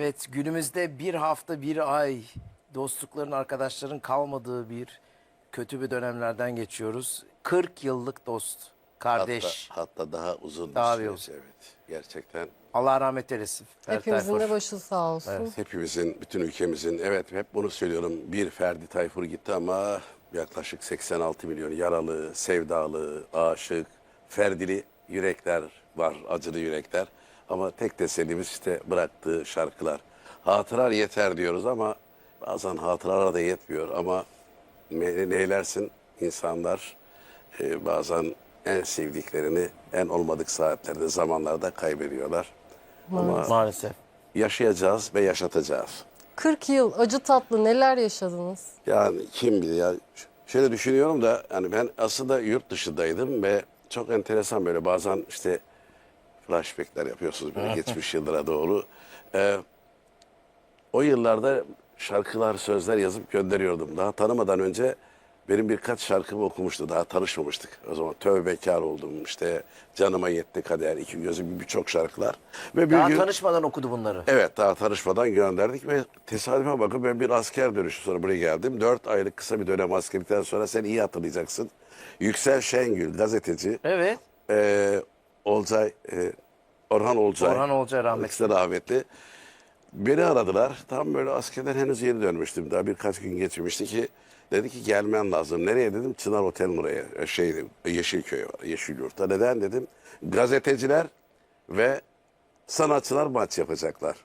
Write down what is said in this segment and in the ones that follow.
Evet günümüzde bir hafta bir ay dostlukların arkadaşların kalmadığı bir kötü bir dönemlerden geçiyoruz. 40 yıllık dost, kardeş. Hatta, hatta daha uzun Daha bir süreç evet. Gerçekten Allah rahmet eylesin. Ferdi Hepimizin de Tayfur. başı sağ olsun. hepimizin, bütün ülkemizin evet hep bunu söylüyorum. Bir Ferdi Tayfur gitti ama yaklaşık 86 milyon yaralı, sevdalı, aşık, Ferdili yürekler var, acılı yürekler. Ama tek tesellimiz işte bıraktığı şarkılar. Hatırar yeter diyoruz ama bazen hatıralar da yetmiyor ama ne- neylersin insanlar e, bazen en sevdiklerini en olmadık saatlerde, zamanlarda kaybediyorlar. Ama Maalesef. yaşayacağız ve yaşatacağız. 40 yıl acı tatlı neler yaşadınız? Yani kim bilir ya. Şöyle düşünüyorum da yani ben aslında yurt dışındaydım ve çok enteresan böyle bazen işte flashbackler yapıyorsunuz böyle geçmiş yıllara doğru. Ee, o yıllarda şarkılar, sözler yazıp gönderiyordum. Daha tanımadan önce benim birkaç şarkımı okumuştu. Daha tanışmamıştık. O zaman tövbekar oldum. işte canıma yetti kader, iki gözüm birçok şarkılar. Ve bir Daha gün... tanışmadan okudu bunları. Evet daha tanışmadan gönderdik ve tesadüfe bakın ben bir asker dönüşü sonra buraya geldim. Dört aylık kısa bir dönem askerlikten sonra sen iyi hatırlayacaksın. Yüksel Şengül gazeteci Evet. eee Olcay, eee, Orhan Olcay. Orhan Olcay rahmetli. İkisi de rahmetli. Beni aradılar. Tam böyle askerden henüz yeni dönmüştüm. Daha birkaç gün geçmişti ki dedi ki gelmen lazım. Nereye dedim? Çınar Otel buraya. E, Şey, Yeşilköy var. Yeşilyurt'ta. Neden dedim? Gazeteciler ve sanatçılar maç yapacaklar.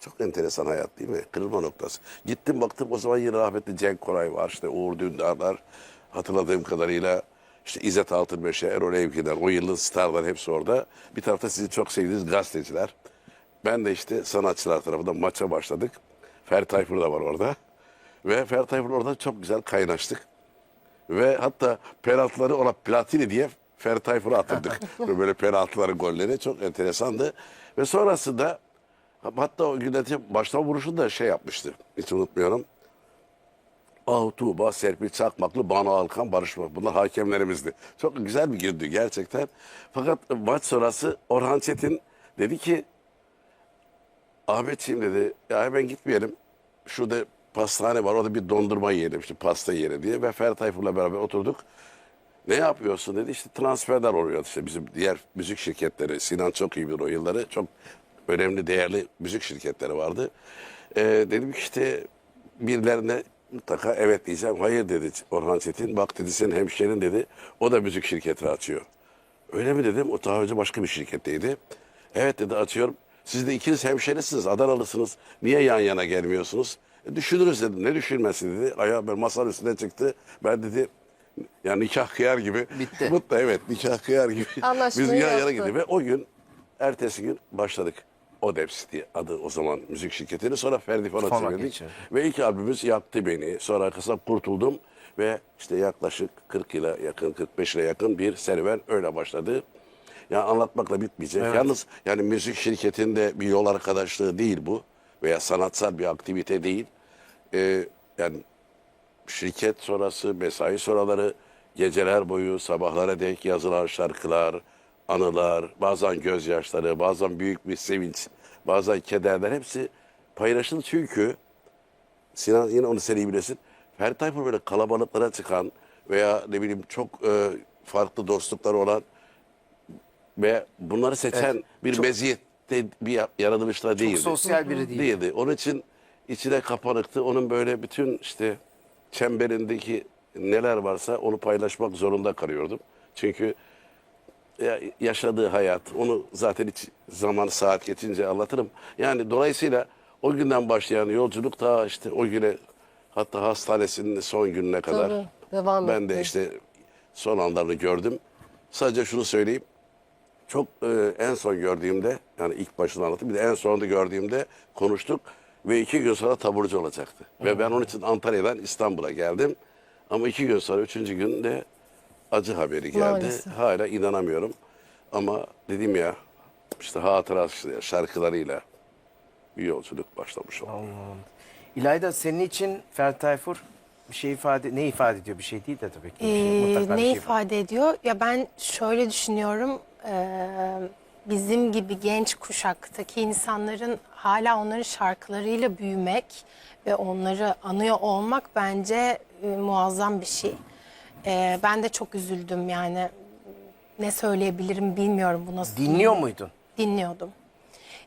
Çok enteresan hayat değil mi? Kırılma noktası. Gittim baktım o zaman yine rahmetli Cenk Koray var. işte Uğur Dündarlar. Hatırladığım kadarıyla işte İzzet Altınmeşe, Erol Evgi'den o yılın starlar hepsi orada. Bir tarafta sizin çok sevdiğiniz gazeteciler. Ben de işte sanatçılar tarafından maça başladık. Ferdi Tayfur da var orada. Ve Ferdi Tayfur orada çok güzel kaynaştık. Ve hatta penaltıları ona Platini diye Ferdi Tayfur'a atırdık. Böyle penaltıları golleri çok enteresandı. Ve sonrasında hatta o yönetim başlama vuruşunu da şey yapmıştı. Hiç unutmuyorum. Ah Tuğba, Serpil Çakmaklı, Banu Alkan, Barış Bak. Bunlar hakemlerimizdi. Çok güzel bir gündü gerçekten. Fakat maç sonrası Orhan Çetin dedi ki Ahmetciğim dedi ya hemen gitmeyelim. Şurada pastane var orada bir dondurma yiyelim işte pasta yiyelim diye. Ve Ferdi Tayfur'la beraber oturduk. Ne yapıyorsun dedi işte transferler oluyor işte bizim diğer müzik şirketleri. Sinan çok iyi bilir o yılları. Çok önemli değerli müzik şirketleri vardı. Ee, dedim ki işte birilerine mutlaka evet diyeceğim. Hayır dedi Orhan Çetin. Bak dedi senin hemşerin dedi. O da müzik şirketi açıyor. Öyle mi dedim. O daha önce başka bir şirketteydi. Evet dedi açıyorum. Siz de ikiniz hemşerisiniz, Adanalısınız. Niye yan yana gelmiyorsunuz? E, düşünürüz dedim. Ne düşünmesi dedi. Ayağı böyle masanın üstüne çıktı. Ben dedi ya nikah kıyar gibi. Bitti. Mutlu evet nikah kıyar gibi. Anlaşmayı Biz yan yana gittik. Ve o gün ertesi gün başladık. Odeps diye adı o zaman müzik şirketini. Sonra Ferdi çevirdik. geçirdi. Ve ilk albümümüz Yaktı Beni. Sonra Kasap Kurtuldum. Ve işte yaklaşık 40 yıla yakın, 45 yıla yakın bir serüven öyle başladı. Yani anlatmakla bitmeyecek. Evet. Yalnız yani müzik şirketinde bir yol arkadaşlığı değil bu. Veya sanatsal bir aktivite değil. Ee, yani şirket sonrası, mesai sonraları, geceler boyu, sabahlara dek yazılan şarkılar, anılar, bazen gözyaşları, bazen büyük bir sevinç, bazen kederler hepsi paylaşılır çünkü Sinan yine onu sen iyi bilirsin. Ferdi Tayfur böyle kalabalıklara çıkan veya ne bileyim çok e, farklı dostlukları olan ve bunları seçen Evet, bir çok- meziyette bir yaratılışta değildi. sosyal biri değil. Değildi. Onun için içine kapanıktı. Onun böyle bütün işte çemberindeki neler varsa onu paylaşmak zorunda kalıyordum. Çünkü yaşadığı hayat, onu zaten hiç zaman saat geçince anlatırım. Yani dolayısıyla o günden başlayan yolculuk ta işte o güne hatta hastanesinin son gününe kadar Tabii, devam ben de etti. işte son anlarını gördüm. Sadece şunu söyleyeyim. Çok e, en son gördüğümde yani ilk başını anlattım bir de en sonunda gördüğümde konuştuk ve iki gün sonra taburcu olacaktı. Ve ben onun için Antalya'dan İstanbul'a geldim. Ama iki gün sonra üçüncü günde acı haberi geldi. Maalesef. Hala inanamıyorum. Ama dedim ya işte hatıra şarkılarıyla bir yolculuk başlamış oldu. İlayda senin için Ferdi Tayfur bir şey ifade ne ifade ediyor bir şey değil de tabii ki. Bir şey, Ee, mutlaka bir ne şey ifade ediyor? Ya ben şöyle düşünüyorum. eee, bizim gibi genç kuşaktaki insanların hala onların şarkılarıyla büyümek ve onları anıyor olmak bence e, muazzam bir şey. E, ben de çok üzüldüm yani ne söyleyebilirim bilmiyorum bu nasıl. Dinliyor muydun? dinliyordum.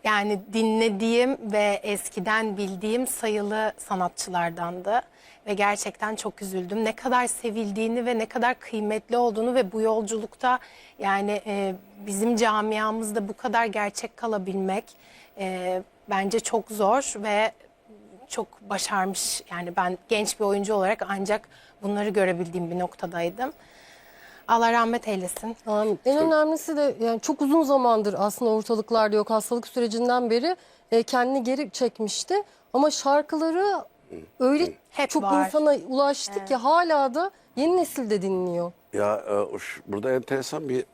Yani dinlediğim ve eskiden bildiğim sayılı sanatçılardandı. Ve gerçekten çok üzüldüm. Ne kadar sevildiğini ve ne kadar kıymetli olduğunu ve bu yolculukta yani e, bizim camiamızda bu kadar gerçek kalabilmek e, bence çok zor ve çok başarmış. Yani ben genç bir oyuncu olarak ancak bunları görebildiğim bir noktadaydım. Allah rahmet eylesin. Amin. En önemlisi de yani çok uzun zamandır aslında ortalıklarda yok. Hastalık sürecinden beri e, kendini geri çekmişti. Ama şarkıları öyle Hep çok var. insana ulaştı ki hala da yeni nesil de dinliyor. Ya e, şu- burada enteresan bir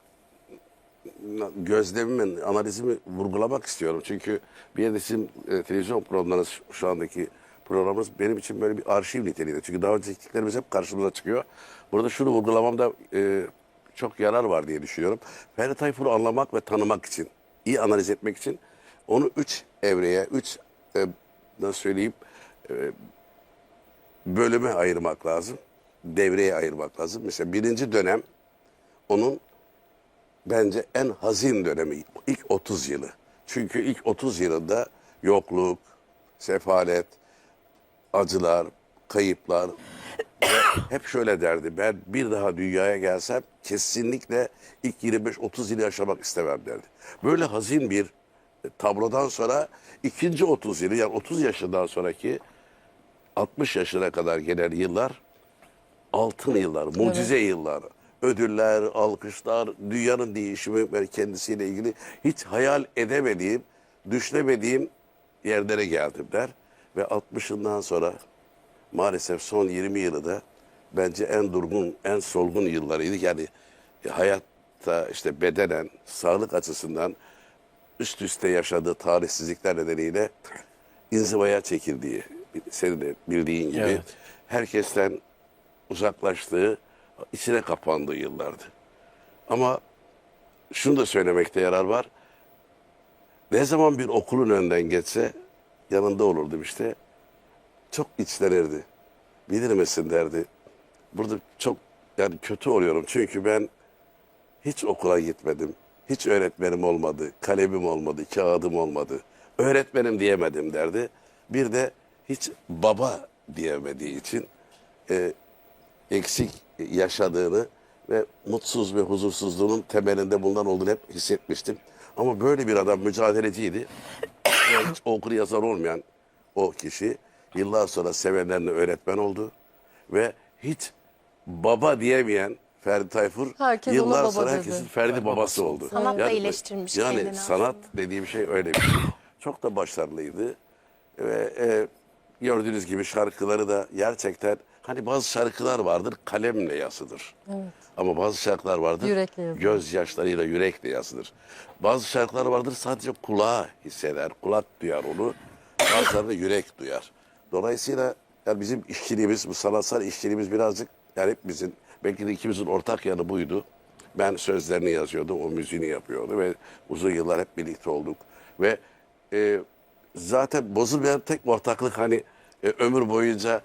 gözlemimin, analizimi vurgulamak istiyorum. Çünkü bir yerde sizin e, televizyon programlarınız, şu- andaki programınız benim için böyle bir arşiv niteliğinde. Çünkü daha önce çektiklerimiz hep karşımıza çıkıyor. Burada şunu vurgulamamda e, çok yarar var diye düşünüyorum. Ferdi Tayfur'u anlamak ve tanımak için, iyi analiz etmek için onu üç evreye, üç e, nasıl söyleyeyim, bölüme ayırmak lazım. Devreye ayırmak lazım. Mesela birinci dönem onun bence en hazin dönemi. ilk 30 yılı. Çünkü ilk 30 yılında yokluk, sefalet, acılar, kayıplar hep şöyle derdi. Ben bir daha dünyaya gelsem kesinlikle ilk 25-30 yılı yaşamak istemem derdi. Böyle hazin bir tablodan sonra ikinci 30 yılı yani 30 yaşından sonraki 60 yaşına kadar gelen yıllar altın yıllar, mucize yıllar. Ödüller, alkışlar, dünyanın değişimi ve kendisiyle ilgili hiç hayal edemediğim, düşünemediğim yerlere geldim der. Ve 60'ından sonra maalesef son 20 yılı da bence en durgun, en solgun yıllarıydı. Yani hayatta işte bedenen, sağlık açısından üst üste yaşadığı talihsizlikler nedeniyle inzivaya çekildiği, senin de bildiğin gibi Evet. herkesten uzaklaştığı, içine kapandığı yıllardı. Ama şunu da söylemekte yarar var. Ne zaman bir okulun önünden geçse yanında olurdum işte. Çok içlenirdi. Bilir misin derdi. Burada çok yani kötü oluyorum çünkü ben hiç okula gitmedim. Hiç öğretmenim olmadı, kalemim olmadı, kağıdım olmadı. Öğretmenim diyemedim derdi. Bir de hiç baba diyemediği için e, eksik yaşadığını ve mutsuz ve huzursuzluğunun temelinde bundan olduğunu hep hissetmiştim. Ama böyle bir adam mücadeleciydi. Ve hiç okur yazar olmayan o kişi yıllar sonra sevenlerine öğretmen oldu. Ve hiç baba diyemeyen Ferdi Tayfur Herkes yıllar baba sonra dedi. herkesin Ferdi babası oldu. Sanatla iyileştirmiş Yani kendini sanat dediğim şey öyle bir şey. Çok da başarılıydı. Ve e, gördüğünüz gibi şarkıları da gerçekten hani bazı şarkılar vardır kalemle yazılır. Ama bazı şarkılar vardır Yürekle yazılır. gözyaşlarıyla yürekle yazılır. Bazı şarkılar vardır sadece kulağa hisseder, kulak duyar onu. Bazıları da yürek duyar. Dolayısıyla yani bizim işçiliğimiz, bu sanatsal işçiliğimiz birazcık yani hepimizin, belki de ikimizin ortak yanı buydu. Ben sözlerini yazıyordum, o müziğini yapıyordu ve uzun yıllar hep birlikte olduk. Ve e, zaten bozulmayan tek ortaklık hani e, ömür boyunca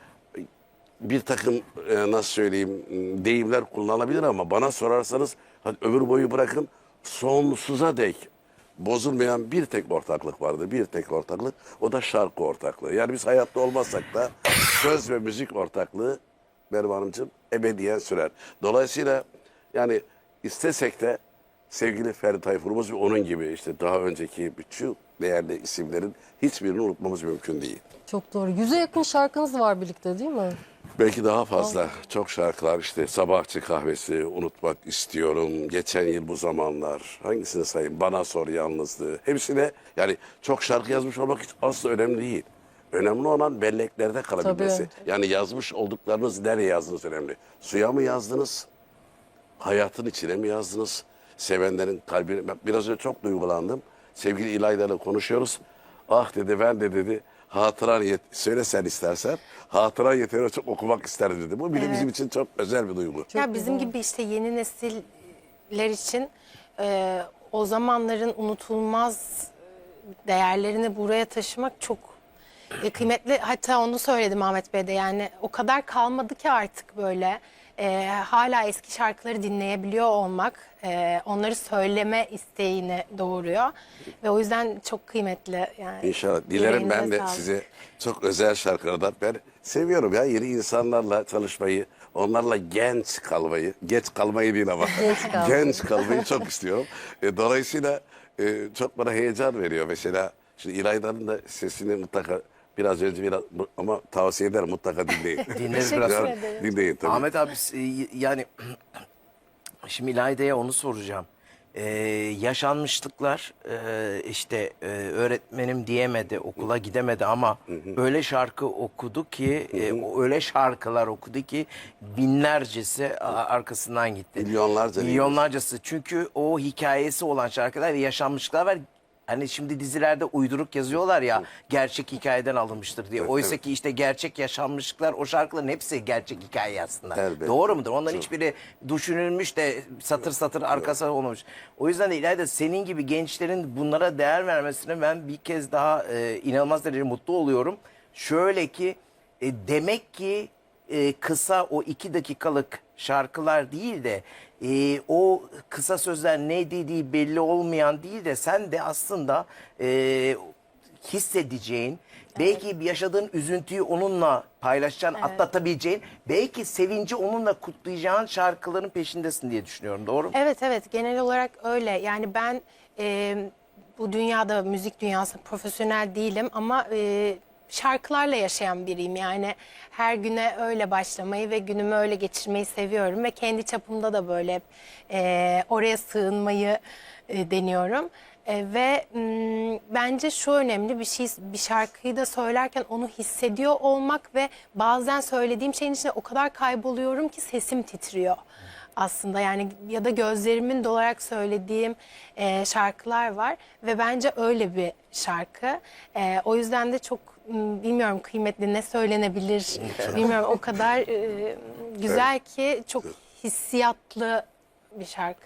bir takım e, nasıl söyleyeyim deyimler kullanabilir ama bana sorarsanız hadi ömür boyu bırakın sonsuza dek bozulmayan bir tek ortaklık vardı. Bir tek ortaklık o da şarkı ortaklığı. Yani biz hayatta olmazsak da söz ve müzik ortaklığı benim hanımcığım ebediyen sürer. Dolayısıyla yani istesek de sevgili Ferdi Tayfur'umuz ve onun gibi işte daha önceki bütün değerli isimlerin hiçbirini unutmamız mümkün değil. Çok doğru. Yüze yakın şarkınız var birlikte değil mi? Belki daha fazla. Çok şarkılar işte Sabahçı Kahvesi, Unutmak istiyorum, Geçen Yıl Bu Zamanlar. Hangisini sayayım? Bana Sor Yalnızlığı. Hepsine yani çok şarkı yazmış olmak hiç asla önemli değil. Önemli olan belleklerde kalabilmesi. Yani yazmış olduklarınız nereye yazdınız önemli. Suya mı yazdınız? Hayatın içine mi yazdınız? Sevenlerin kalbine. Biraz önce çok duygulandım. Sevgili İlayda ile konuşuyoruz. Ah dedi ben de dedi hatıran yet söyle sen istersen. Hatıran yeter çok okumak isterdim dedi. Bu bile bizim için çok özel bir duygu. ya bizim gibi işte yeni nesiller için e, o zamanların unutulmaz değerlerini buraya taşımak çok e, kıymetli. Hatta onu söyledim Ahmet Bey de yani o kadar kalmadı ki artık böyle. E, hala eski şarkıları dinleyebiliyor olmak e, onları söyleme isteğini doğuruyor. Ve o yüzden çok kıymetli. Yani. İnşallah. Dilerim ben de sağlık. size çok özel şarkılardan ben seviyorum ya yeni insanlarla çalışmayı, onlarla genç kalmayı, geç kalmayı değil ama Genç kalmayı. genç kalmayı çok istiyorum. E, dolayısıyla e, çok bana heyecan veriyor mesela. Şimdi İlayda'nın da sesini mutlaka biraz önce biraz ama tavsiye ederim mutlaka dinleyin. Dinleriz biraz ederim. Dinleyin tabii. Ahmet abi e, yani şimdi İlayda'ya onu soracağım. Ee, yaşanmışlıklar e, işte e, öğretmenim diyemedi okula gidemedi ama öyle şarkı okudu ki e, öyle şarkılar okudu ki binlercesi a- arkasından gitti. Milyonlarca? Milyonlarcası çünkü o hikayesi olan şarkılar ve yaşanmışlıklar var. Hani şimdi dizilerde uyduruk yazıyorlar ya gerçek hikayeden alınmıştır diye. Oysa ki işte gerçek yaşanmışlıklar o şarkıların hepsi gerçek hikaye aslında. Elbette. Doğru mudur? Onların hiçbiri düşünülmüş de satır satır arkası olmamış. O yüzden de İlayda senin gibi gençlerin bunlara değer vermesine ben bir kez daha e, inanılmaz derecede mutlu oluyorum. Şöyle ki e, demek ki e, kısa o iki dakikalık şarkılar değil de e, o kısa sözler ne dediği belli olmayan değil de sen de aslında e, hissedeceğin belki yaşadığın üzüntüyü onunla paylaşacaksın, atlatabileceğin belki sevinci onunla kutlayacağın şarkıların peşindesin diye düşünüyorum. Doğru mu? Evet evet genel olarak öyle. Yani ben e, bu dünyada müzik dünyası profesyonel değilim ama e, şarkılarla yaşayan biriyim. Yani her güne öyle başlamayı ve günümü öyle geçirmeyi seviyorum ve kendi çapımda da böyle e, oraya sığınmayı e, deniyorum. E, ve mm, bence şu önemli bir şey bir şarkıyı da söylerken onu hissediyor olmak ve bazen söylediğim şeyin içinde o kadar kayboluyorum ki sesim titriyor aslında yani ya da gözlerimin dolarak söylediğim e, şarkılar var ve bence öyle bir şarkı. E, o yüzden de çok m, bilmiyorum kıymetli ne söylenebilir. Bilmiyorum o kadar e, güzel ki çok hissiyatlı bir şarkı.